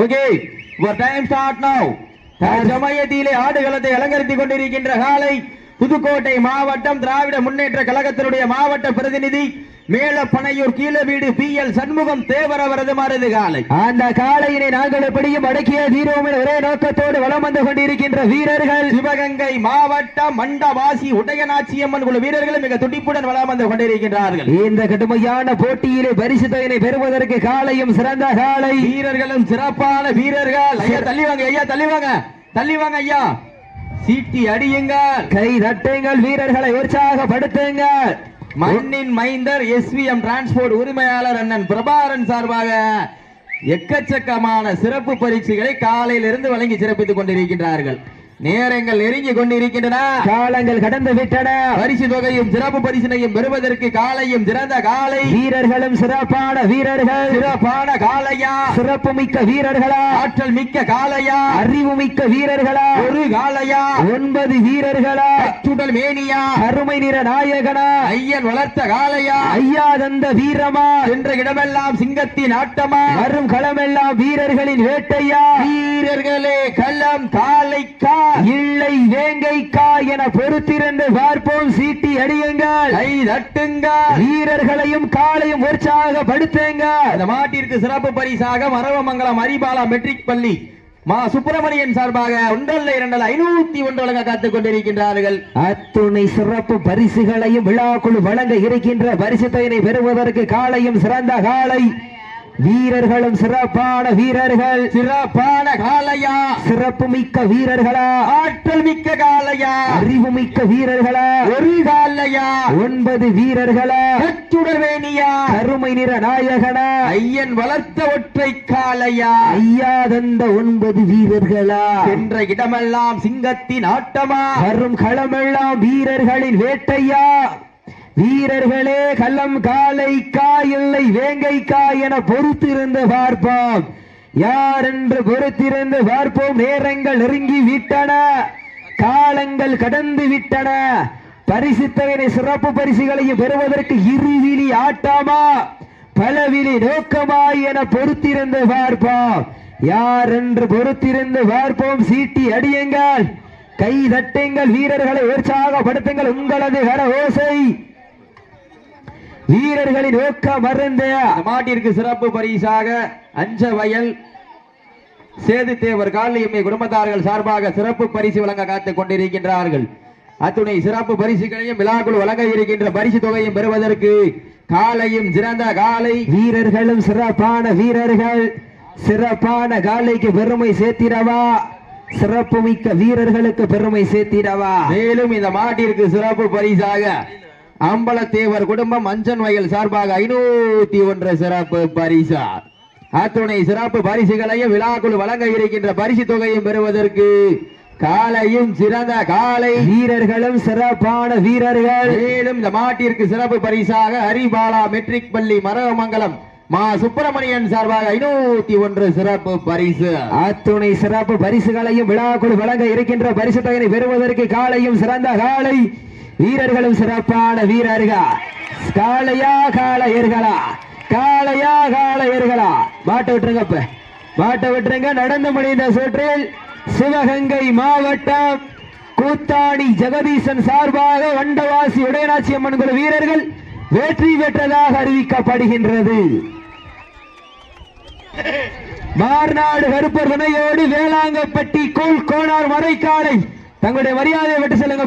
Okay your time start now. சமயத்திலே ஆடுகளத்தை அலங்கரித்துக் கொண்டிருக்கின்ற காலை புதுக்கோட்டை மாவட்டம் திராவிட முன்னேற்ற கழகத்தினுடைய மாவட்ட பிரதிநிதி மேல பனையூர் கீழ வீடு பி எல் சண்முகம் தேவர் அவரது மருது காலை. அந்த காளையினை நாங்கள் எப்படியும் அடக்கிய தீரோம் ஒரே நோக்கத்தோடு வலம் வந்து கொண்டிருக்கின்ற வீரர்கள். சிவகங்கை மாவட்டம் மண்டவாசி உடையநாச்சியம்மன் குழு வீரர்களும் மிக துடிப்புடன் வளம் வந்து கொண்டிருக்கின்றார்கள். இந்த கடுமையான போட்டியிலே பரிசு தொகையினை பெறுவதற்கு காளையும் சிறந்த காளை. வீரர்களும் சிறப்பான வீரர்கள். ஐயா தள்ளி வாங்க ஐயா தள்ளி வாங்க தள்ளி வாங்க ஐயா. சீட்டி அடியுங்கள். கை தட்டுங்கள் வீரர்களை உற்சாகப்படுத்துங்கள். மண்ணின் மைந்தர் எஸ்விஎம் டிரான்ஸ்போர்ட் உரிமையாளர் அண்ணன் பிரபாரன் சார்பாக எக்கச்சக்கமான சிறப்பு பரீட்சைகளை காலையிலிருந்து வழங்கி சிறப்பித்துக் கொண்டிருக்கின்றார்கள். நேரங்கள் நெருங்கி கொண்டிருக்கின்றன. காலங்கள் கடந்து விட்டன. பரிசு தொகையும் சிறப்பு பரிசினையும் பெறுவதற்கு காலையும் சிறந்த காலை. வீரர்களும் சிறப்பான வீரர்கள். சிறப்பான காலையா? சிறப்பு மிக்க வீரர்களா? ஆற்றல் மிக்க காலையா? அறிவு மிக்க வீரர்களா? ஒரு காலையா? ஒன்பது வீரர்களா? சுடல் மேனியா? அருமை நிற நாயகனா? ஐயன் வளர்த்த காலையா? ஐயா தந்த வீரமா? என்ற இடமெல்லாம் சிங்கத்தின் ஆட்டமா? வரும் களமெல்லாம் வீரர்களின் வேட்டையா? வீரர்களே களம் காலைக்கா? இல்லை வேங்கைக்கா என பொறுத்திருந்து பார்ப்போம். சீட்டி அடியுங்கள். கை தட்டுங்க வீரர்களையும் காலையும் உற்சாகப்படுத்துங்க இந்த மாட்டிற்கு சிறப்பு பரிசாக மரவமங்கலம் அரிபாலா மெட்ரிக் பள்ளி மா சுப்பிரமணியன் சார்பாக ஒன்றல்ல இரண்டல்ல ஐநூத்தி ஒன்று வழங்க காத்துக் கொண்டிருக்கின்றார்கள். அத்துணை சிறப்பு பரிசுகளையும் விழாக்குழு வழங்க இருக்கின்ற பரிசு தொகையினை பெறுவதற்கு காலையும் சிறந்த காலை வீரர்களும் சிறப்பான வீரர்கள். சிறப்பான காலையா சிறப்பு மிக்க வீரர்களா. ஆற்றல் மிக்க காலையா அறிவு மிக்க வீரர்களா. ஒரு காலையா ஒன்பது வீரர்களா. கச்சுடவேணியா கருமை நிற நாயகனா. ஐயன் வளர்த்த ஒற்றை காலையா ஐயா தந்த ஒன்பது வீரர்களா. சென்ற இடமெல்லாம் சிங்கத்தின் ஆட்டமா. வரும் களமெல்லாம் வீரர்களின் வேட்டையா. வீரர்களே கள்ளம் காலை கா இல்லை வேங்கை கா என பொறுத்திருந்து பார்ப்போம். யார் என்று பொறுத்திருந்து பார்ப்போம். நேரங்கள் நெருங்கி விட்டன. காலங்கள் கடந்து விட்டன. பரிசுத்தவனை சிறப்பு பரிசுகளையும் பெறுவதற்கு இருவிழி ஆட்டாமா? பலவிழி நோக்கமா என பொறுத்திருந்து பார்ப்போம். யார் என்று பொறுத்திருந்து பார்ப்போம். சீட்டி அடியுங்கள். கை தட்டுங்கள். வீரர்களை உற்சாகப்படுத்துங்கள். உங்களது கர ஓசை. வீரர்களின் நோக்கம் மறந்த இந்த மாட்டிற்கு சிறப்பு பரிசாக அஞ்ச வயல் சேது தேவர் காளியம்மை குடும்பத்தார்கள் சார்பாக சிறப்பு பரிசு வழங்க காத்துக் கொண்டிருக்கின்றார்கள். அத்துணை சிறப்பு பரிசுகளையும் விழாக்குள் வழங்க இருக்கின்ற பரிசு தொகையும் பெறுவதற்கு காலையும் சிறந்த காலை. வீரர்களும் சிறப்பான வீரர்கள். சிறப்பான காலைக்கு பெருமை சேர்த்திடவா? சிறப்பு மிக்க வீரர்களுக்கு பெருமை சேர்த்திடவா? மேலும் இந்த மாட்டிற்கு சிறப்பு பரிசாக அம்பலத்தேவர் குடும்பம் அஞ்சன் வயல் சார்பாக ஐநூத்தி ஒன்று சிறப்பு பரிசா. அத்துணை சிறப்பு பரிசுகளையும் விழாக்குள் வழங்க இருக்கின்ற பரிசு தொகையும் பெறுவதற்கு காலையும் சிறந்த காலை. வீரர்களும் சிறப்பான வீரர்கள். மேலும் இந்த மாட்டிற்கு சிறப்பு பரிசாக ஹரிபாலா மெட்ரிக் பள்ளி மரவமங்கலம் மா சுப்பிரமணியன் சார்பாக ஐநூத்தி ஒன்று சிறப்பு பரிசு. அத்துணை சிறப்பு பரிசுகளையும் விழாக்குள் வழங்க இருக்கின்ற பரிசு தொகையை பெறுவதற்கு காலையும் சிறந்த காலை. வீரர்களும் சிறப்பான வீரர்கள். காளையா காளையர்களா காளையா காளையர்களா மாட்ட விட்டுருங்க இப்ப மாட்ட விட்டுருங்க. நடந்து முடிந்த சுற்றில் சிவகங்கை மாவட்டம் கூத்தாடி ஜெகதீசன் சார்பாக வண்டவாசி உடையநாச்சி அம்மன் குழு வீரர்கள் வெற்றி பெற்றதாக அறிவிக்கப்படுகின்றது. மார்நாடு கருப்பர் துணையோடு வேளாங்கப்பட்டி கூழ் கோனார் மறைக்காலை. தங்களுடைய மரியாதையை விட்டு செல்லுங்க